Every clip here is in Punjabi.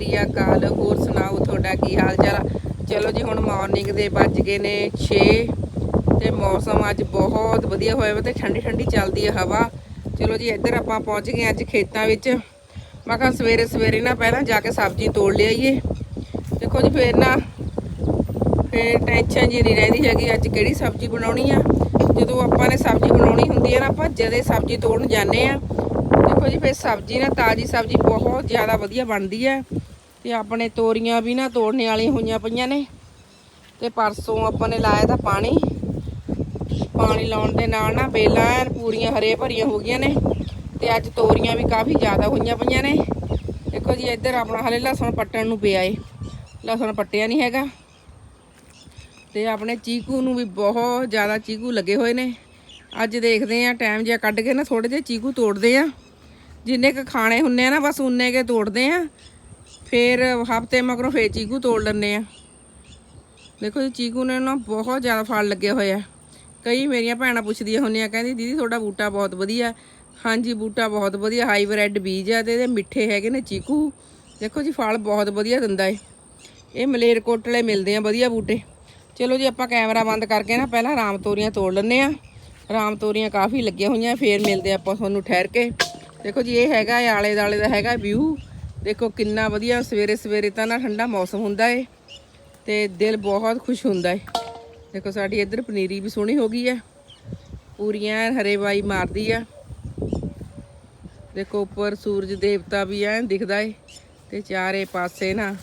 ਸ੍ਰੀ ਅਕਾਲ। ਹੋਰ ਸੁਣਾਓ ਤੁਹਾਡਾ ਕੀ ਹਾਲ ਚਾਲ ਚਲੋ ਜੀ, ਹੁਣ ਮਾਰਨਿੰਗ ਦੇ ਵੱਜ ਗਏ ਨੇ 6 ਤੇ ਮੌਸਮ ਅੱਜ ਬਹੁਤ ਵਧੀਆ ਹੋਇਆ ਵਾ ਤੇ ਠੰਡੀ ਠੰਡੀ ਚੱਲਦੀ ਹੈ ਹਵਾ। ਚਲੋ ਜੀ, ਇੱਧਰ ਆਪਾਂ ਪਹੁੰਚ ਗਏ ਅੱਜ ਖੇਤਾਂ ਵਿੱਚ। ਮੈਂ ਕਿਹਾ ਸਵੇਰੇ ਸਵੇਰੇ ਨਾ ਪਹਿਲਾਂ ਜਾ ਕੇ ਸਬਜ਼ੀ ਤੋੜ ਲਿਆਈਏ। ਦੇਖੋ ਜੀ, ਫੇਰ ਨਾ ਫੇਰ ਟੈਨਸ਼ਨ ਜੀ ਨਹੀਂ ਰਹਿੰਦੀ ਹੈਗੀ ਅੱਜ ਕਿਹੜੀ ਸਬਜ਼ੀ ਬਣਾਉਣੀ ਆ। ਜਦੋਂ ਆਪਾਂ ਨੇ ਸਬਜ਼ੀ ਬਣਾਉਣੀ ਹੁੰਦੀ ਹੈ ਨਾ, ਆਪਾਂ ਜਦੇ ਸਬਜ਼ੀ ਤੋੜਨ ਜਾਂਦੇ ਆ। ਦੇਖੋ ਜੀ, ਫਿਰ ਸਬਜ਼ੀ ਨਾ ਤਾਜ਼ੀ ਸਬਜ਼ੀ ਬਹੁਤ ਜ਼ਿਆਦਾ ਵਧੀਆ ਬਣਦੀ ਹੈ ਤੇ ਆਪਣੇ ਤੋਰੀਆਂ ਵੀ ਨਾ ਤੋੜਨੇ ਵਾਲੀਆਂ ਹੋਈਆਂ ਪਈਆਂ ਨੇ। ਤੇ ਪਰਸੋਂ ਆਪਾਂ ਨੇ ਲਾਇਆ ਤਾਂ ਪਾਣੀ। ਪਾਣੀ ਲਾਉਣ ਦੇ ਨਾਲ ਨਾ ਬੇਲਾਂ ਐਨ ਪੂਰੀਆਂ ਹਰੇ ਭਰੀਆਂ ਹੋ ਗਈਆਂ ਨੇ ਤੇ ਅੱਜ ਤੋਰੀਆਂ ਵੀ ਕਾਫੀ ਜ਼ਿਆਦਾ ਹੋਈਆਂ ਪਈਆਂ ਨੇ। ਦੇਖੋ ਜੀ, ਇੱਧਰ ਆਪਣਾ ਹਲੇ ਲਸਣ ਪੱਟਣ ਨੂੰ ਪਿਆ ਏ। ਲਸਣ ਪੱਟਿਆ ਨਹੀਂ ਹੈਗਾ। ਤੇ ਆਪਣੇ ਚੀਕੂ ਨੂੰ ਵੀ ਬਹੁਤ ਜ਼ਿਆਦਾ ਚੀਕੂ ਲੱਗੇ ਹੋਏ ਨੇ। ਅੱਜ ਦੇਖਦੇ ਆ ਟਾਈਮ ਜਿਹਾ ਕੱਢ ਕੇ ਨਾ ਥੋੜੇ ਜਿਹੇ ਚੀਕੂ ਤੋੜਦੇ ਆ ਜਿੰਨੇ ਕ ਖਾਣੇ ਹੁੰਨੇ ਆ ਨਾ, ਬਸ ਉਨੇ ਕੇ ਤੋੜਦੇ ਆ ਫਿਰ ਹਫ਼ਤੇ ਮਗਰੋਂ ਫੇਰ ਚੀਕੂ ਤੋੜ ਲੈਂਦੇ ਆ। ਦੇਖੋ ਜੀ, ਚੀਕੂ ਨੇ ਨਾ ਬਹੁਤ ਜ਼ਿਆਦਾ ਫਲ ਲੱਗੇ ਹੋਏ ਆ। ਕਈ ਮੇਰੀਆਂ ਭੈਣਾਂ ਪੁੱਛਦੀਆਂ ਹੁੰਦੀਆਂ, ਕਹਿੰਦੀ, ਦੀਦੀ, ਤੁਹਾਡਾ ਬੂਟਾ ਬਹੁਤ ਵਧੀਆ ਹਾਂਜੀ, ਬੂਟਾ ਬਹੁਤ ਵਧੀਆ, ਹਾਈਬ੍ਰਿਡ ਬੀਜ ਆ ਤੇ ਇਹਦੇ ਮਿੱਠੇ ਹੈਗੇ ਨੇ ਚੀਕੂ। ਦੇਖੋ ਜੀ, ਫਲ ਬਹੁਤ ਵਧੀਆ ਦਿੰਦਾ ਏ। ਇਹ ਮਲੇਰਕੋਟਲੇ ਮਿਲਦੇ ਆ, ਵਧੀਆ ਬੂਟੇ। ਚਲੋ ਜੀ, ਆਪਾਂ ਕੈਮਰਾ ਬੰਦ ਕਰਕੇ ਨਾ ਪਹਿਲਾਂ ਰਾਮ ਤੋਰੀਆਂ ਤੋੜ ਲੈਂਦੇ ਆ। ਰਾਮ ਤੋਰੀਆਂ ਕਾਫੀ ਲੱਗੀਆਂ ਹੋਈਆਂ, ਫੇਰ ਮਿਲਦੇ ਆਪਾਂ ਤੁਹਾਨੂੰ ਠਹਿਰ ਕੇ। ਦੇਖੋ ਜੀ, ਇਹ ਹੈਗਾ ਆਲੇ ਦਾਲੇ ਦਾ ਹੈਗਾ ਵਿਊ। ਦੇਖੋ ਕਿੰਨਾ ਵਧੀਆ ਸਵੇਰੇ ਸਵੇਰੇ ਤਾਂ ਨਾ ਠੰਡਾ ਮੌਸਮ ਹੁੰਦਾ ਏ ਤੇ ਦਿਲ ਬਹੁਤ ਖੁਸ਼ ਹੁੰਦਾ ਏ। ਦੇਖੋ ਸਾਡੀ ਇੱਧਰ ਪਨੀਰੀ ਵੀ ਸੋਹਣੀ ਹੋ ਗਈ ਹੈ ਪੂਰੀਆਂ ਹਰੇ ਬਾਈ ਮਾਰਦੀ ਆ। ਦੇਖੋ ਉੱਪਰ ਸੂਰਜ ਦੇਵਤਾ ਵੀ ਐਨ ਦਿਖਦਾ ਏ ਤੇ ਚਾਰੇ ਪਾਸੇ ਨਾ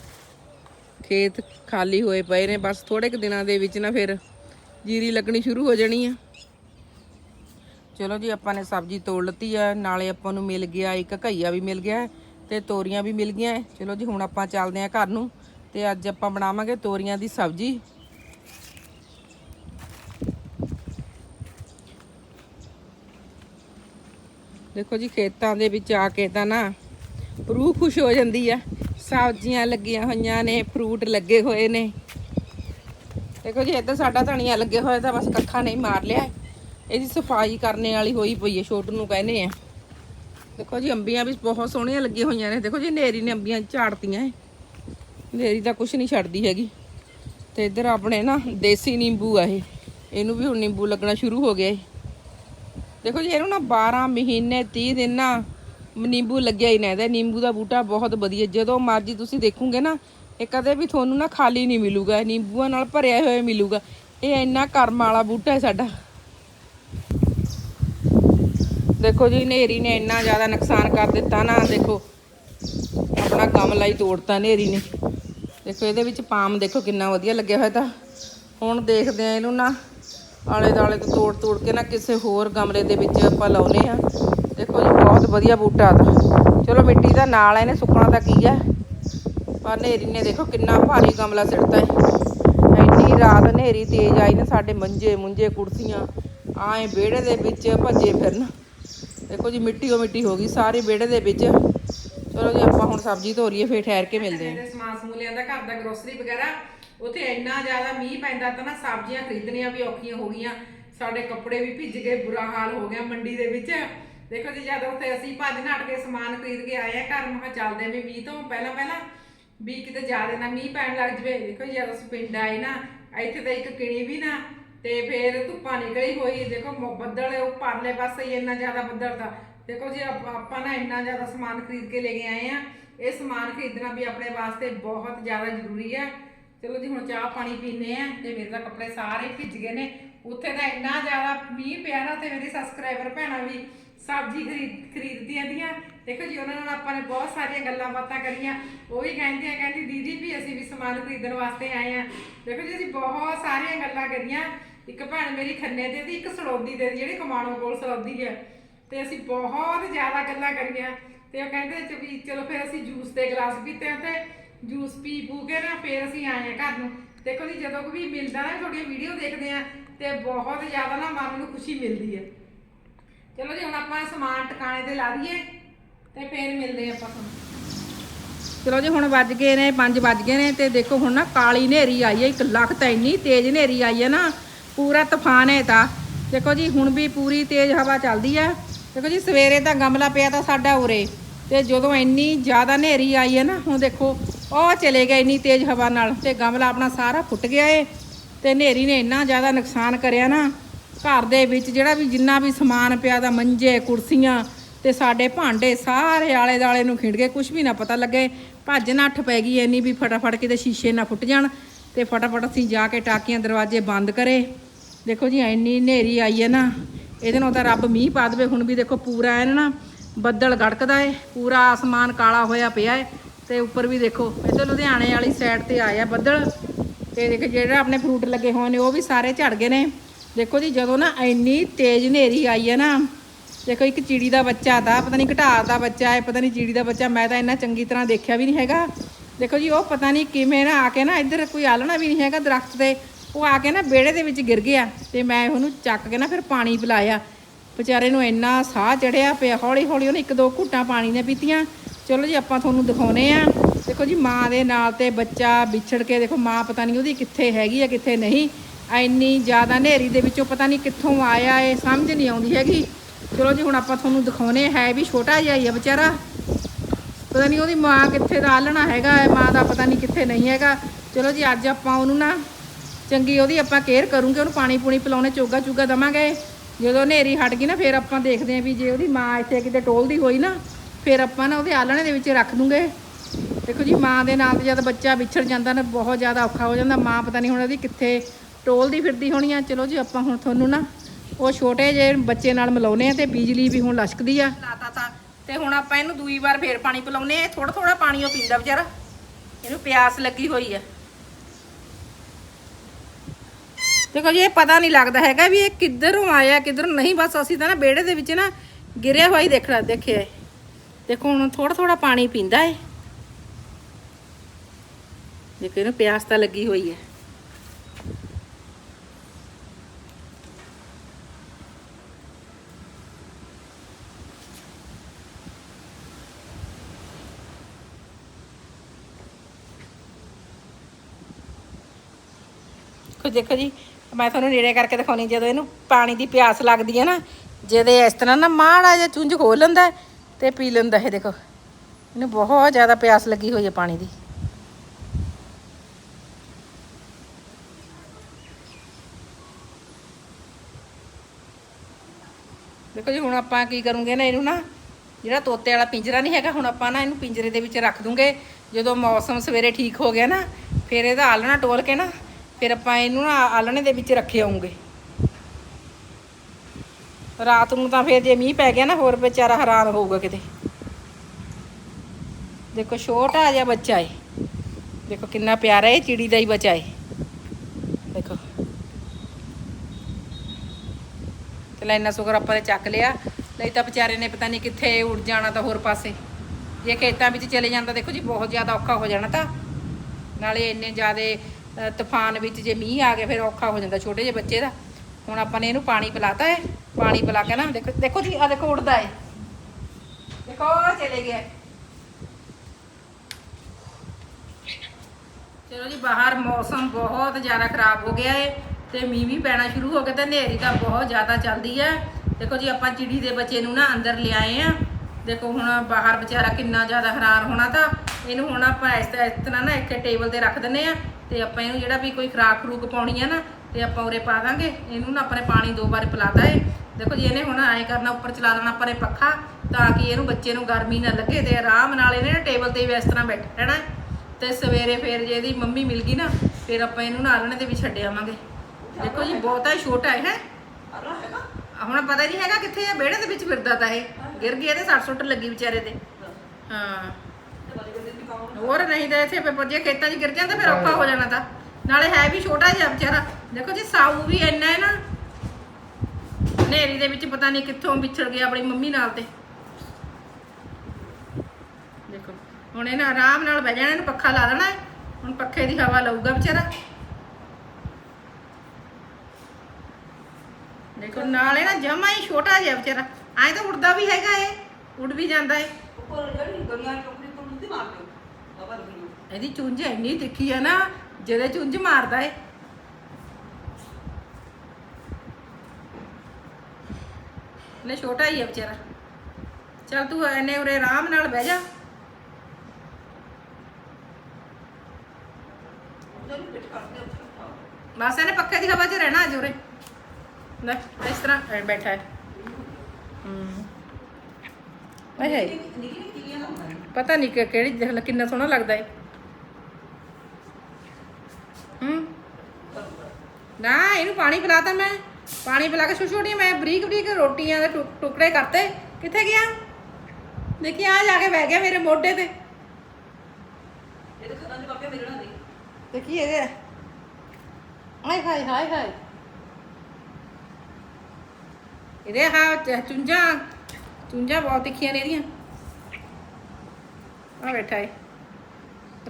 ਖੇਤ ਖਾਲੀ ਹੋਏ ਪਏ ਨੇ। ਬਸ ਥੋੜੇ ਕੁ ਦਿਨਾਂ ਦੇ ਵਿੱਚ ਨਾ ਫਿਰ ਜੀਰੀ ਲੱਗਣੀ ਸ਼ੁਰੂ ਹੋ ਜਾਣੀ ਆ। ਚਲੋ ਜੀ, ਆਪਾਂ ਨੇ ਸਬਜ਼ੀ ਤੋੜ ਲਤੀ ਆ। ਨਾਲੇ ਆਪਾਂ ਨੂੰ ਮਿਲ ਗਿਆ ਇੱਕ ਘਈਆ ਵੀ ਮਿਲ ਗਿਆ। ਤੇ ਤੋਰੀਆਂ ਵੀ ਮਿਲ ਗਈਆਂ। ਚਲੋ ਜੀ, ਹੁਣ ਆਪਾਂ ਚੱਲਦੇ ਆ ਘਰ ਨੂੰ ਤੇ ਅੱਜ ਆਪਾਂ ਬਣਾਵਾਂਗੇ ਤੋਰੀਆਂ ਦੀ ਸਬਜ਼ੀ। ਦੇਖੋ ਜੀ, ਖੇਤਾਂ ਦੇ ਵਿੱਚ ਆ ਕੇ ਤਾਂ ਨਾ ਰੂਹ ਖੁਸ਼ ਹੋ ਜਾਂਦੀ ਆ। ਸਬਜ਼ੀਆਂ ਲੱਗੀਆਂ ਹੋਈਆਂ ਨੇ, ਫਰੂਟ ਲੱਗੇ ਹੋਏ ਨੇ। ਦੇਖੋ ਜੀ, ਇੱਧਰ ਸਾਡਾ ਧਨੀਆ ਲੱਗੇ ਹੋਇਆ ਤਾਂ ਬਸ ਕੱਖਾਂ ਨਹੀਂ ਮਾਰ ਲਿਆ। ਇਹਦੀ ਸਫ਼ਾਈ ਕਰਨੇ ਵਾਲੀ ਹੋਈ ਪਈ ਹੈ ਛੋਟ ਨੂੰ ਕਹਿੰਦੇ ਆ। ਦੇਖੋ ਜੀ, ਅੰਬੀਆਂ ਵੀ ਬਹੁਤ ਸੋਹਣੀਆਂ ਲੱਗੀਆਂ ਹੋਈਆਂ ਨੇ। ਦੇਖੋ ਜੀ ਨੇਰੀ ਨੇ ਅੰਬੀਆਂ ਝਾੜਤੀਆਂ ਏ ਨੇਰੀ ਤਾਂ ਕੁਝ ਨਹੀਂ ਛੱਡਦੀ ਹੈਗੀ। ਤੇ ਇੱਧਰ ਆਪਣੇ ਨਾ ਦੇਸੀ ਨਿੰਬੂ ਆ ਇਹ। ਇਹਨੂੰ ਵੀ ਹੁਣ ਨਿੰਬੂ ਲੱਗਣਾ ਸ਼ੁਰੂ ਹੋ ਗਿਆ ਏ। ਦੇਖੋ ਜੀ, ਇਹਨੂੰ ਨਾ 12 ਮਹੀਨੇ 30 ਦਿਨ ਨਾ ਨਿੰਬੂ ਲੱਗਿਆ ਹੀ ਨਾ ਇਹਦਾ। ਨਿੰਬੂ ਦਾ ਬੂਟਾ ਬਹੁਤ ਵਧੀਆ। ਜਦੋਂ ਮਰਜ਼ੀ ਤੁਸੀਂ ਦੇਖੋਗੇ ਨਾ, ਇਹ ਕਦੇ ਵੀ ਤੁਹਾਨੂੰ ਨਾ ਖਾਲੀ ਨਹੀਂ ਮਿਲੂਗਾ। ਨਿੰਬੂਆਂ ਨਾਲ ਭਰਿਆ ਹੋਇਆ ਮਿਲੂਗਾ। ਇਹ ਇੰਨਾ ਕਰਮ ਵਾਲਾ ਬੂਟਾ ਹੈ ਸਾਡਾ। ਦੇਖੋ ਜੀ ਨੇਰੀ ਨੇ ਇੰਨਾ ਜ਼ਿਆਦਾ ਨੁਕਸਾਨ ਕਰ ਦਿੱਤਾ ਨਾ ਦੇਖੋ। ਆਪਣਾ ਗਮਲਾ ਹੀ ਤੋੜਤਾ ਨੇਰੀ ਨੇ। ਦੇਖੋ ਇਹਦੇ ਵਿੱਚ ਪਾਮ ਦੇਖੋ ਕਿੰਨਾ ਵਧੀਆ ਲੱਗਿਆ ਹੋਇਆ ਤਾਂ। ਹੁਣ ਦੇਖਦੇ ਆ ਇਹਨੂੰ ਨਾ ਆਲੇ ਦਾਲੇ ਤੋਂ ਤੋੜ ਤੋੜ ਕੇ ਨਾ ਕਿਸੇ ਹੋਰ ਗਮਲੇ ਦੇ ਵਿੱਚ ਆਪਾਂ ਲਾਉਨੇ ਆ ਦੇਖੋ ਜੀ ਬਹੁਤ ਵਧੀਆ ਬੂਟਾ ਦਾ ਚਲੋ ਮਿੱਟੀ ਦਾ ਨਾਲ ਆ, ਇਹਨੇ ਸੁੱਕਣਾ ਤਾਂ ਕੀ ਹੈ ਪਰ ਨੇਰੀ ਨੇ ਦੇਖੋ ਕਿੰਨਾ ਭਾਰੀ ਗਮਲਾ ਸਿੱਟਤਾ ਹੈ। ਇੰਨੀ ਰਾਤ ਹਨੇਰੀ ਤੇਜ਼ ਆਈ ਨਾ ਸਾਡੇ ਮੰਜੇ ਮੁੰਜੇ ਕੁਰਸੀਆਂ ਆਏ ਵਿਹੜੇ ਦੇ ਵਿੱਚ ਭੱਜੇ ਫਿਰਨ। ਦੇਖੋ ਜੀ, ਮਿੱਟੀ ਉਹ ਮਿੱਟੀ ਹੋ ਗਈ, ਸਾਰੇ ਵਿਹੜੇ ਦੇ ਵਿੱਚ। ਚਲੋ ਜੀ, ਆਪਾਂ ਹੁਣ ਸਬਜ਼ੀ ਧੋਰੀਏ, ਫੇਰ ਠਹਿਰ ਕੇ ਮਿਲਦੇ ਹਾਂ। ਸਮਾਨ ਸਮੂਲਿਆਂ ਦਾ ਘਰ ਦਾ ਗਰੋਸਰੀ ਵਗੈਰਾ, ਉੱਥੇ ਇੰਨਾ ਜ਼ਿਆਦਾ ਮੀਂਹ ਪੈਂਦਾ ਤਾਂ ਨਾ ਸਬਜ਼ੀਆਂ ਖਰੀਦਣੀਆਂ ਵੀ ਔਖੀਆਂ ਹੋ ਗਈਆਂ। ਸਾਡੇ ਕੱਪੜੇ ਵੀ ਭਿੱਜ ਗਏ, ਬੁਰਾ ਹਾਲ ਹੋ ਗਿਆ ਮੰਡੀ ਦੇ ਵਿੱਚ। ਦੇਖੋ ਜੀ, ਜਦ ਉੱਥੇ ਅਸੀਂ ਭੱਜ ਨੱਠ ਕੇ ਸਮਾਨ ਖਰੀਦ ਕੇ ਆਏ ਆ ਘਰ, ਮੈਂ ਕਿਹਾ ਚੱਲਦੇ ਵੀ ਮੀਂਹ ਤੋਂ ਪਹਿਲਾਂ ਪਹਿਲਾਂ, ਵੀ ਕਿਤੇ ਜ਼ਿਆਦਾ ਨਾ ਮੀਂਹ ਪੈਣ ਲੱਗ ਜਵੇ। ਦੇਖੋ ਜੀ, ਜਦ ਅਸੀਂ ਪਿੰਡ ਆਏ ਨਾ, ਇੱਥੇ ਤਾਂ ਇੱਕ ਕਿਣੀ ਵੀ ਨਾ ਤੇ ਫੇਰ ਧੁੱਪਾਂ ਨਿਕਲੀ ਹੋਈ, ਦੇਖੋ ਮ- ਬੱਦਲ ਉਹ ਪਰਲੇ ਪਾਸੇ ਹੀ ਇੰਨਾ ਜ਼ਿਆਦਾ ਬੱਦਲ ਦਾ। ਦੇਖੋ ਜੀ, ਆਪ- ਆਪਾਂ ਨਾ ਇੰਨਾ ਜ਼ਿਆਦਾ ਸਮਾਨ ਖਰੀਦ ਕੇ ਲੈ ਕੇ ਆਏ ਆ। ਇਹ ਸਮਾਨ ਖਰੀਦਣਾ ਵੀ ਆਪਣੇ ਵਾਸਤੇ ਬਹੁਤ ਜ਼ਿਆਦਾ ਜ਼ਰੂਰੀ ਹੈ ਚਲੋ ਜੀ, ਹੁਣ ਚਾਹ ਪਾਣੀ ਪੀਨੇ ਆ ਤੇ ਮੇਰੇ ਤਾਂ ਕੱਪੜੇ ਸਾਰੇ ਭਿੱਜ ਗਏ ਨੇ। ਉੱਥੇ ਤਾਂ ਇੰਨਾ ਜ਼ਿਆਦਾ ਮੀਂਹ ਪਿਆ ਨਾ ਤੇ ਮੇਰੀ ਸਬਸਕ੍ਰਾਈਬਰ ਭੈਣਾਂ ਵੀ ਸਬਜ਼ੀ ਖਰੀਦ, ਖਰੀਦਦੀਆਂ ਦੀਆਂ। ਦੇਖੋ ਜੀ, ਉਹਨਾਂ ਨਾਲ ਆਪਾਂ ਨੇ ਬਹੁਤ ਸਾਰੀਆਂ ਗੱਲਾਂ ਬਾਤਾਂ ਕਰੀਆਂ। ਉਹ ਵੀ ਕਹਿੰਦੇ ਆ ਕਹਿੰਦੀ, ਦੀਦੀ ਵੀ ਅਸੀਂ ਵੀ ਸਮਾਨ ਖਰੀਦਣ ਵਾਸਤੇ ਆਏ ਆ। ਦੇਖੋ ਜੀ, ਅਸੀਂ ਬਹੁਤ ਸਾਰੀਆਂ ਗੱਲਾਂ ਕਰੀਆਂ। ਇੱਕ ਭੈਣ ਮੇਰੀ ਖੰਨੇ ਤੇ ਦੀ ਇੱਕ ਸੜੌਦੀ ਤੇ ਜਿਹੜੀ ਕਮਾਣੋ ਕੋਲ ਸੜੌਦੀ ਹੈ। ਤੇ ਅਸੀਂ ਬਹੁਤ ਜ਼ਿਆਦਾ ਗੱਲਾਂ ਕਰੀਆਂ। ਤੇ ਉਹ ਕਹਿੰਦੇ ਚ ਵੀ ਚਲੋ ਫਿਰ ਅਸੀਂ ਜੂਸ ਦੇ ਗਲਾਸ ਪੀਤੇ ਤੇ ਜੂਸ ਪੀ ਪੂ ਕੇ ਨਾ ਫਿਰ ਅਸੀਂ ਆਏ ਆ ਘਰ ਨੂੰ। ਦੇਖੋ ਜੀ, ਜਦੋਂ ਵੀ ਮਿਲਦਾ ਨਾ, ਤੁਹਾਡੀਆਂ ਵੀਡੀਓ ਦੇਖਦੇ ਆ ਤੇ ਬਹੁਤ ਜ਼ਿਆਦਾ ਨਾ ਮਨ ਨੂੰ ਖੁਸ਼ੀ ਮਿਲਦੀ ਹੈ। ਚਲੋ ਜੀ, ਹੁਣ ਆਪਾਂ ਸਮਾਨ ਟਿਕਾਣੇ ਤੇ ਲਾ ਦਈਏ ਤੇ ਫਿਰ ਮਿਲਦੇ ਆਪਾਂ ਤੁਹਾਨੂੰ। ਚਲੋ ਜੀ, ਹੁਣ ਵੱਜ ਗਏ ਨੇ 5 ਵੱਜ ਗਏ ਨੇ ਤੇ ਦੇਖੋ ਹੁਣ ਨਾ ਕਾਲੀ ਹਨੇਰੀ ਆਈ ਹੈ, ਇੱਕ ਲੱਖ ਤਾਂ ਇੰਨੀ ਤੇਜ਼ ਹਨੇਰੀ ਆਈ ਹੈ ਨਾ। ਪੂਰਾ ਤੂਫਾਨ ਹੈ ਤਾਂ। ਦੇਖੋ ਜੀ, ਹੁਣ ਵੀ ਪੂਰੀ ਤੇਜ਼ ਹਵਾ ਚੱਲਦੀ ਆ ਦੇਖੋ ਜੀ, ਸਵੇਰੇ ਤਾਂ ਗਮਲਾ ਪਿਆ ਤਾਂ ਸਾਡਾ ਉਰੇ। ਤੇ ਜਦੋਂ ਇੰਨੀ ਜ਼ਿਆਦਾ ਹਨੇਰੀ ਆਈ ਹੈ ਨਾ, ਹੁਣ ਦੇਖੋ, ਉਹ ਚਲੇ ਗਏ ਇੰਨੀ ਤੇਜ਼ ਹਵਾ ਨਾਲ। ਤੇ ਗਮਲਾ ਆਪਣਾ ਸਾਰਾ ਫੁੱਟ ਗਿਆ ਏ। ਤੇ ਹਨੇਰੀ ਨੇ ਇੰਨਾ ਜ਼ਿਆਦਾ ਨੁਕਸਾਨ ਕਰਿਆ ਨਾ, ਘਰ ਦੇ ਵਿੱਚ ਜਿਹੜਾ ਵੀ ਜਿੰਨਾ ਵੀ ਸਮਾਨ ਪਿਆ ਦਾ, ਮੰਜੇ, ਕੁਰਸੀਆਂ ਤੇ ਸਾਡੇ ਭਾਂਡੇ ਸਾਰੇ ਆਲੇ ਦਾਲੇ ਨੂੰ ਖਿੰਡ ਗਏ। ਕੁਝ ਵੀ ਨਾ ਪਤਾ ਲੱਗੇ, ਭੱਜ ਨੱਠ ਪੈ ਗਈ ਇੰਨੀ ਵੀ ਫਟਾਫਟ ਕਿਤੇ ਸ਼ੀਸ਼ੇ ਨਾ ਫੁੱਟ ਜਾਣ। ਤੇ ਫਟਾਫਟ ਅਸੀਂ ਜਾ ਕੇ ਟਾਕੀਆਂ ਦਰਵਾਜ਼ੇ ਬੰਦ ਕਰੇ। ਦੇਖੋ ਜੀ, ਇੰਨੀ ਹਨੇਰੀ ਆਈ ਹੈ ਨਾ, ਇਹਦੇ ਨਾਲ ਤਾਂ ਰੱਬ ਮੀਂਹ ਪਾ ਦੇਵੇ। ਹੁਣ ਵੀ ਦੇਖੋ ਪੂਰਾ ਐਨ ਨਾ, ਬੱਦਲ ਗੜਕਦਾ ਏ ਪੂਰਾ ਆਸਮਾਨ ਕਾਲਾ ਹੋਇਆ ਪਿਆ ਏ ਤੇ ਉੱਪਰ ਵੀ ਦੇਖੋ ਇੱਧਰ ਲੁਧਿਆਣੇ ਵਾਲੀ ਸਾਈਡ ਤੇ ਆਇਆ ਬੱਦਲ। ਤੇ ਦੇਖੋ, ਜਿਹੜਾ ਆਪਣੇ ਫਰੂਟ ਲੱਗੇ ਹੋਏ ਨੇ, ਉਹ ਵੀ ਸਾਰੇ ਝੜ ਗਏ ਨੇ। ਦੇਖੋ ਜੀ, ਜਦੋਂ ਨਾ ਇੰਨੀ ਤੇਜ਼ ਹਨੇਰੀ ਆਈ ਹੈ ਨਾ, ਦੇਖੋ ਇੱਕ ਚਿੜੀ ਦਾ ਬੱਚਾ ਤਾਂ ਪਤਾ ਨਹੀਂ ਘਟਾਰ ਦਾ ਬੱਚਾ ਹੈ, ਪਤਾ ਨਹੀਂ ਚਿੜੀ ਦਾ ਬੱਚਾ, ਮੈਂ ਤਾਂ ਇੰਨਾ ਚੰਗੀ ਤਰ੍ਹਾਂ ਦੇਖਿਆ ਵੀ ਨਹੀਂ ਹੈਗਾ। ਦੇਖੋ ਜੀ, ਉਹ ਪਤਾ ਨਹੀਂ ਕਿਵੇਂ ਨਾ ਆ ਕੇ ਨਾ ਇੱਧਰ ਕੋਈ ਆਲਣਾ ਵੀ ਨਹੀਂ ਹੈਗਾ ਦਰਖਤ ਤੇ। ਉਹ ਆ ਕੇ ਨਾ ਵਿਹੜੇ ਦੇ ਵਿੱਚ ਗਿਰ ਗਿਆ ਤੇ ਮੈਂ ਉਹਨੂੰ ਚੱਕ ਕੇ ਨਾ ਫਿਰ ਪਾਣੀ ਪਿਲਾਇਆ। ਵਿਚਾਰੇ ਨੂੰ ਇੰਨਾ ਸਾਹ ਚੜਿਆ ਪਿਆ ਹੌਲੀ ਹੌਲੀ ਉਹਨੇ ਇੱਕ ਦੋ ਘੁੱਟਾਂ ਪਾਣੀ ਦੀਆਂ ਪੀਤੀਆਂ। ਚਲੋ ਜੀ ਆਪਾਂ ਤੁਹਾਨੂੰ ਦਿਖਾਉਨੇ ਆ। ਦੇਖੋ ਜੀ ਮਾਂ ਦੇ ਨਾਲ ਤੇ ਬੱਚਾ ਵਿਛੜ ਕੇ ਦੇਖੋ ਮਾਂ ਪਤਾ ਨਹੀਂ ਉਹਦੀ ਕਿੱਥੇ ਹੈਗੀ ਆ ਕਿੱਥੇ ਨਹੀਂ। ਇੰਨੀ ਜ਼ਿਆਦਾ ਹਨੇਰੀ ਦੇ ਵਿੱਚੋਂ ਪਤਾ ਨਹੀਂ ਕਿੱਥੋਂ ਆਇਆ ਏ ਸਮਝ ਨਹੀਂ ਆਉਂਦੀ ਹੈਗੀ। ਚਲੋ ਜੀ ਹੁਣ ਆਪਾਂ ਤੁਹਾਨੂੰ ਦਿਖਾਉਨੇ ਹੈ ਵੀ ਛੋਟਾ ਜਿਹਾ ਹੀ ਆ ਵਿਚਾਰਾ। ਪਤਾ ਨਹੀਂ ਉਹਦੀ ਮਾਂ ਕਿੱਥੇ ਦਾ ਆਲਣਾ ਹੈਗਾ ਹੈ, ਮਾਂ ਦਾ ਪਤਾ ਨਹੀਂ ਕਿੱਥੇ ਨਹੀਂ ਹੈਗਾ। ਚਲੋ ਜੀ ਅੱਜ ਆਪਾਂ ਉਹਨੂੰ ਨਾ ਚੰਗੀ ਉਹਦੀ ਆਪਾਂ ਕੇਅਰ ਕਰੂੰਗੇ, ਉਹਨੂੰ ਪਾਣੀ ਪੂਣੀ ਪਿਲਾਉਣੇ, ਚੋਗਾ ਚੂਗਾ ਦਵਾਂਗੇ। ਜਦੋਂ ਹਨੇਰੀ ਹਟ ਗਈ ਨਾ, ਫਿਰ ਆਪਾਂ ਦੇਖਦੇ ਆਂ ਵੀ ਜੇ ਉਹਦੀ ਮਾਂ ਇੱਥੇ ਕਿਤੇ ਟੋਲਦੀ ਹੋਈ ਨਾ, ਫਿਰ ਆਪਾਂ ਨਾ ਉਹਦੇ ਆਲਣੇ ਦੇ ਵਿੱਚ ਰੱਖ ਦੂੰਗੇ। ਦੇਖੋ ਜੀ, ਮਾਂ ਦੇ ਨਾਲ ਜਦ ਬੱਚਾ ਵਿਛੜ ਜਾਂਦਾ ਨਾ, ਬਹੁਤ ਜ਼ਿਆਦਾ ਔਖਾ ਹੋ ਜਾਂਦਾ। ਮਾਂ ਪਤਾ ਨਹੀਂ ਹੁਣ ਉਹਦੀ ਕਿੱਥੇ ਟੋਲਦੀ ਫਿਰਦੀ ਹੋਣੀ ਆ। ਚਲੋ ਜੀ, ਆਪਾਂ ਹੁਣ ਤੁਹਾਨੂੰ ਨਾ ਉਹ ਛੋਟੇ ਜਿਹੇ ਬੱਚੇ ਨਾਲ ਮਿਲਾਉਨੇ ਆ ਤੇ ਬਿਜਲੀ ਵੀ ਹੁਣ ਲਸ਼ਕਦੀ ਆ। ਲਾਤਾ ਤਾਂ। ਤੇ ਹੁਣ ਆਪਾਂ ਇਹਨੂੰ ਦੂਈ ਵਾਰ ਫੇਰ ਪਾਣੀ ਪਿਲਾਉਨੇ ਆ ਥੋੜਾ ਥੋੜਾ ਪਾਣੀ ਉਹ ਪੀਂਦਾ ਵਿਚਾਰਾ। ਇਹਨੂੰ ਪਿਆਸ ਲੱਗੀ ਹੋਈ ਆ। ਦੇਖੋ ਜੀ, ਇਹ ਪਤਾ ਨਹੀਂ ਲੱਗਦਾ ਹੈਗਾ ਵੀ ਇਹ ਕਿੱਧਰੋਂ ਆਇਆ, ਕਿੱਧਰੋਂ ਨਹੀਂ। ਬਸ ਅਸੀਂ ਤਾਂ ਨਾ ਵਿਹੜੇ ਦੇ ਵਿੱਚ ਨਾ ਗਿਰਿਆ ਹੋਇਆ ਹੀ ਦੇਖਣਾ ਦੇਖਿਆ ਏ। ਦੇਖੋ, ਹੁਣ ਥੋੜਾ ਥੋੜਾ ਪਾਣੀ ਪੀਂਦਾ ਏ ਦੇਖੋ, ਇਹਨੂੰ ਪਿਆਸ ਤਾਂ ਲੱਗੀ ਹੋਈ ਹੈ। ਦੇਖੋ ਜੀ ਮੈਂ ਤੁਹਾਨੂੰ ਨੇੜੇ ਕਰਕੇ ਦਿਖਾਉਣੀ, ਜਦੋਂ ਇਹਨੂੰ ਪਾਣੀ ਦੀ ਪਿਆਸ ਲੱਗਦੀ ਹੈ ਨਾ, ਜਿਹਦੇ ਇਸ ਤਰ੍ਹਾਂ ਨਾ ਮਾੜਾ ਜਿਹਾ ਚੁੰਝ ਖੋਲ ਲੈਂਦਾ ਹੈ ਤੇ ਪੀ ਲੈਂਦਾ ਇਹ ਦੇਖੋ। ਇਹਨੂੰ ਬਹੁਤ ਜ਼ਿਆਦਾ ਪਿਆਸ ਲੱਗੀ ਹੋਈ ਹੈ ਪਾਣੀ ਦੀ। ਦੇਖੋ ਜੀ, ਹੁਣ ਆਪਾਂ ਕੀ ਕਰੂੰਗੇ ਨਾ, ਇਹਨੂੰ ਨਾ ਜਿਹੜਾ ਤੋਤੇ ਵਾਲਾ ਪਿੰਜਰਾ ਨਹੀਂ ਹੈਗਾ, ਹੁਣ ਆਪਾਂ ਨਾ ਇਹਨੂੰ ਪਿੰਜਰੇ ਦੇ ਵਿੱਚ ਰੱਖ ਦੂੰਗੇ। ਜਦੋਂ ਮੌਸਮ ਸਵੇਰੇ ਠੀਕ ਹੋ ਗਿਆ ਨਾ, ਫਿਰ ਇਹਦਾ ਆਲਣਾ ਟੋਲ ਕੇ ਨਾ ਫਿਰ ਆਪਾਂ ਇਹਨੂੰ ਨਾ ਆਲਣੇ ਦੇ ਵਿੱਚ ਰੱਖੇ ਆਉਂਗੇ ਰਾਤ ਨੂੰ ਤਾਂ ਫਿਰ ਜੇ ਮੀਂਹ ਪੈ ਗਿਆ ਨਾ, ਹੋਰ ਵਿਚਾਰਾ ਹੈਰਾਨ ਹੋਊਗਾ ਕਿਤੇ। ਦੇਖੋ ਛੋਟਾ ਜਿਹਾ ਬੱਚਾ ਏ। ਦੇਖੋ ਕਿੰਨਾ ਪਿਆਰਾ ਇਹ ਚਿੜੀ ਦਾ ਹੀ ਬੱਚਾ ਏ। ਦੇਖੋ। ਚਲ ਇੰਨਾ ਸ਼ੁਕਰ ਆਪਾਂ ਨੇ ਚੱਕ ਲਿਆ। ਨਹੀਂ ਤਾਂ ਵਿਚਾਰੇ ਨੇ ਪਤਾ ਨਹੀਂ ਕਿੱਥੇ ਉੱਡ ਜਾਣਾ ਤਾਂ ਹੋਰ ਪਾਸੇ। ਜੇ ਖੇਤਾਂ ਵਿੱਚ ਚਲੇ ਜਾਂਦਾ, ਦੇਖੋ ਜੀ, ਬਹੁਤ ਜ਼ਿਆਦਾ ਔਖਾ ਹੋ ਜਾਣਾ ਤਾਂ। ਨਾਲੇ ਇੰਨੇ ਜ਼ਿਆਦੇ ਤੂਫਾਨ ਵਿੱਚ ਜੇ ਮੀਂਹ ਆ ਗਿਆ, ਫਿਰ ਔਖਾ ਹੋ ਜਾਂਦਾ ਛੋਟੇ ਜਿਹੇ ਬੱਚੇ ਦਾ। ਹੁਣ ਆਪਾਂ ਨੇ ਇਹਨੂੰ ਪਾਣੀ ਪਿਲਾਤਾ ਹੈ। ਪਾਣੀ ਪਿਲਾ ਕੇ ਨਾ, ਦੇਖੋ ਦੇਖੋ ਜੀ ਆ ਦੇਖੋ, ਉੱਡਦਾ ਹੈ। ਦੇਖੋ ਚਲੇ ਗਿਆ। ਚਲੋ ਜੀ, ਬਾਹਰ ਮੌਸਮ ਬਹੁਤ ਜ਼ਿਆਦਾ ਖਰਾਬ ਹੋ ਗਿਆ ਏ ਤੇ ਮੀਂਹ ਵੀ ਪੈਣਾ ਸ਼ੁਰੂ ਹੋ ਗਿਆ ਤੇ ਹਨੇਰੀ ਤਾਂ ਬਹੁਤ ਜ਼ਿਆਦਾ ਚੱਲਦੀ ਹੈ। ਦੇਖੋ ਜੀ, ਆਪਾਂ ਚਿੜੀ ਦੇ ਬੱਚੇ ਨੂੰ ਨਾ ਅੰਦਰ ਲਿਆਏ ਆ। ਦੇਖੋ ਹੁਣ ਬਾਹਰ ਵਿਚਾਰਾ ਕਿੰਨਾ ਜ਼ਿਆਦਾ ਹੈਰਾਨ ਹੋਣਾ ਤਾਂ। ਇਹਨੂੰ ਹੁਣ ਆਪਾਂ ਇਸ ਤਰ੍ਹਾਂ ਇਸ ਤਰ੍ਹਾਂ ਨਾ ਇੱਕ ਟੇਬਲ ਤੇ ਰੱਖ ਦਿੰਨੇ ਆ। ਤੇ ਆਪਾਂ ਇਹਨੂੰ ਜਿਹੜਾ ਵੀ ਕੋਈ ਖਰਾਕ ਖਰੂਕ ਪਾਉਣੀ ਆ ਨਾ, ਤੇ ਆਪਾਂ ਉਰੇ ਪਾ ਦਾਂਗੇ। ਇਹਨੂੰ ਨਾ ਆਪਣੇ ਪਾਣੀ ਦੋ ਵਾਰ ਪਿਲਾਤਾ ਏ ਦੇਖੋ ਜੀ, ਇਹਨੇ ਹੁਣ ਐਂ ਕਰਨਾ, ਉੱਪਰ ਚਲਾ ਦੇਣਾ ਆਪਾਂ ਨੇ ਪੱਖਾ, ਤਾਂ ਕਿ ਇਹਨੂੰ ਬੱਚੇ ਨੂੰ ਗਰਮੀ ਨਾ ਲੱਗੇ ਤੇ ਆਰਾਮ ਨਾਲ ਇਹਨੇ ਨਾ ਟੇਬਲ ਤੇ ਵੀ ਇਸ ਤਰ੍ਹਾਂ ਬੈਠ ਰਹਿਣਾ ਹੈ। ਤੇ ਸਵੇਰੇ ਫੇਰ ਜੇ ਇਹਦੀ ਮੰਮੀ ਮਿਲ ਗਈ ਨਾ, ਫਿਰ ਆਪਾਂ ਇਹਨੂੰ ਨਾਲਣੇ ਦੇ ਵੀ ਛੱਡ ਆਵਾਂਗੇ। ਦੇਖੋ ਜੀ, ਬਹੁਤਾ ਹੀ ਛੋਟਾ ਹੈ ਹੈਂ। ਹੁਣ ਪਤਾ ਨਹੀਂ ਹੈਗਾ ਕਿੱਥੇ ਆ, ਵਿਹੜੇ ਦੇ ਵਿੱਚ ਫਿਰਦਾ ਤਾਂ ਇਹ। ਗਿਰ ਗਿਆ ਤੇ ਸੱਟ ਸੁੱਟ ਲੱਗੀ ਵਿਚਾਰੇ ਦੇ। ਹਾਂ। ਹੋਰ ਨਹੀਂ ਤਾਂ ਇੱਥੇ ਪੇਪਰ ਜੇ ਖੇਤਾਂ 'ਚ ਗਿਰ ਜਾਂਦਾ, ਫਿਰ ਔਖਾ ਹੋ ਜਾਣਾ ਤਾਂ। ਨਾਲੇ ਹੈ ਵੀ ਛੋਟਾ ਜਿਹਾ ਵਿਚਾਰਾ। ਦੇਖੋ ਜੀ, ਸਾਊ ਵੀ ਇੰਨਾ ਹੈ ਨਾ। ਹਨੇਰੀ ਦੇ ਵਿੱਚ ਪਤਾ ਨਹੀਂ ਕਿੱਥੋਂ ਵਿਛੜ ਗਿਆ ਆਪਣੀ ਮੰਮੀ ਨਾਲ ਤੇ। ਦੇਖੋ, ਹੁਣ ਇਹਨਾਂ ਆਰਾਮ ਨਾਲ ਬਹਿ ਜਾਣਾ, ਇਹਨੂੰ ਪੱਖਾ ਲਾ ਦੇਣਾ। ਹੁਣ ਪੱਖੇ ਦੀ ਹਵਾ ਲਊਗਾ ਵਿਚਾਰਾ। ਦੇਖੋ, ਨਾਲੇ ਨਾ ਜਮਾ ਹੀ ਛੋਟਾ ਜਿਹਾ ਵਿਚਾਰਾ। ਐਂ ਤਾਂ ਉੱਡਦਾ ਵੀ ਹੈਗਾ ਏ ਉੱਡ ਵੀ ਜਾਂਦਾ ਏ ਇਹਦੀ ਚੁੰਝ ਇੰਨੀ ਤਿੱਖੀ ਆ ਨਾ ਜਿਹਦੇ ਚੁੰਝ ਮਾਰਦਾ ਏ। ਨੇ ਛੋਟਾ ਹੀ ਆ ਵਿਚਾਰਾ। ਚੱਲ ਤੂੰ ਐਨੇ ਉਰੇ ਆਰਾਮ ਨਾਲ ਬਹਿ ਜਾ। ਬਸ ਇਹਨੇ ਪੱਕੇ ਦੀ ਹਵਾ 'ਚ ਰਹਿਣਾ ਅੱਜ ਉਰੇ। ਲੈ ਇਸ ਤਰ੍ਹਾਂ ਐ ਬੈਠਾ ਹੈ। ਹੂੰ। ਓਏ ਹੈ ਪਤਾ ਨਹੀਂ ਕਿ ਕਿਹੜੀ ਦੇਖ ਲੈ ਕਿੰਨਾ ਸੋਹਣਾ ਲੱਗਦਾ ਏ। ਹੂੰ? ਨਾ, ਇਹਨੂੰ ਪਾਣੀ ਪਿਲਾਤਾ ਮੈਂ। ਪਾਣੀ ਪਿਲਾ ਕੇ ਛੋਟੀ ਛੋਟੀਆਂ ਮੈਂ ਬਰੀਕ ਬਰੀਕ ਰੋਟੀਆਂ ਦੇ ਟੁਕੜੇ ਕਰਤੇ। ਕਿੱਥੇ ਗਿਆ? ਦੇਖੀ, ਆ ਜਾ ਕੇ ਬਹਿ ਗਿਆ ਮੇਰੇ ਮੋਢੇ ਤੇ। ਦੇਖੀ, ਇਹਦੇ ਹਾਏ ਹਾਏ ਹਾਏ ਹਾਏ। ਇਹਦੇ ਹਾਂ ਚੁੰਝਾਂ। ਚੁੰਝਾਂ ਬਹੁਤ ਤਿੱਖੀਆਂ ਨੇ ਇਹਦੀਆਂ। ਆ ਬੈਠਾ ਏ।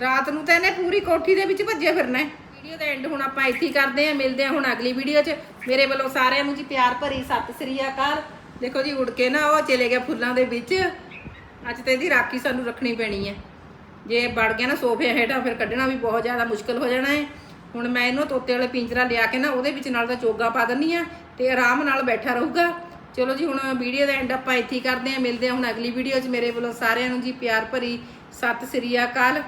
ਰਾਤ ਨੂੰ ਤਾਂ ਇਹਨੇ ਪੂਰੀ ਕੋਠੀ ਦੇ ਵਿੱਚ ਭੱਜਿਆ ਫਿਰਨਾ ਵੀਡੀਓ ਦਾ ਐਂਡ ਹੁਣ ਆਪਾਂ ਇੱਥੇ ਹੀ ਕਰਦੇ ਆਂ, ਮਿਲਦੇ ਆਂ ਹੁਣ ਅਗਲੀ ਵੀਡੀਓ 'ਚ। ਮੇਰੇ ਵੱਲੋਂ ਸਾਰਿਆਂ ਨੂੰ ਜੀ ਪਿਆਰ ਭਰੀ ਸਤਿ ਸ੍ਰੀ ਅਕਾਲ। ਦੇਖੋ ਜੀ, ਉੜ ਕੇ ਨਾ ਉਹ ਚਲੇ ਗਿਆ ਫੁੱਲਾਂ ਦੇ ਵਿੱਚ। ਅੱਜ ਤੇ ਇਹਦੀ ਰਾਖੀ ਸਾਨੂੰ ਰੱਖਣੀ ਪੈਣੀ ਹੈ ਜੇ ਵੜ ਗਿਆ ਨਾ ਸੋਫੇ ਹੇਠਾਂ, ਫਿਰ ਕੱਢਣਾ ਵੀ ਬਹੁਤ ਜ਼ਿਆਦਾ ਮੁਸ਼ਕਲ ਹੋ ਜਾਣਾ ਹੈ ਹੁਣ ਮੈਂ ਇਹਨੂੰ ਤੋਤੇ ਵਾਲੇ ਪਿੰਜਰਾ ਲਿਆ ਕੇ ਨਾ ਉਹਦੇ ਵਿੱਚ ਨਾਲ ਦਾ ਚੋਗਾ ਪਾ ਦਿੰਨੀ ਆ ਤੇ ਆਰਾਮ ਨਾਲ ਬੈਠਾ ਰਹੂਗਾ। ਚਲੋ ਜੀ, ਹੁਣ ਵੀਡੀਓ ਦਾ ਐਂਡ ਆਪਾਂ ਇੱਥੇ ਕਰਦੇ ਹਾਂ। ਮਿਲਦੇ ਹਾਂ ਹੁਣ ਅਗਲੀ ਵੀਡੀਓ 'ਚ। ਮੇਰੇ ਵੱਲੋਂ ਸਾਰਿਆਂ ਨੂੰ ਜੀ ਪਿਆਰ ਭਰੀ ਸਤਿ ਸ੍ਰੀ ਅਕਾਲ।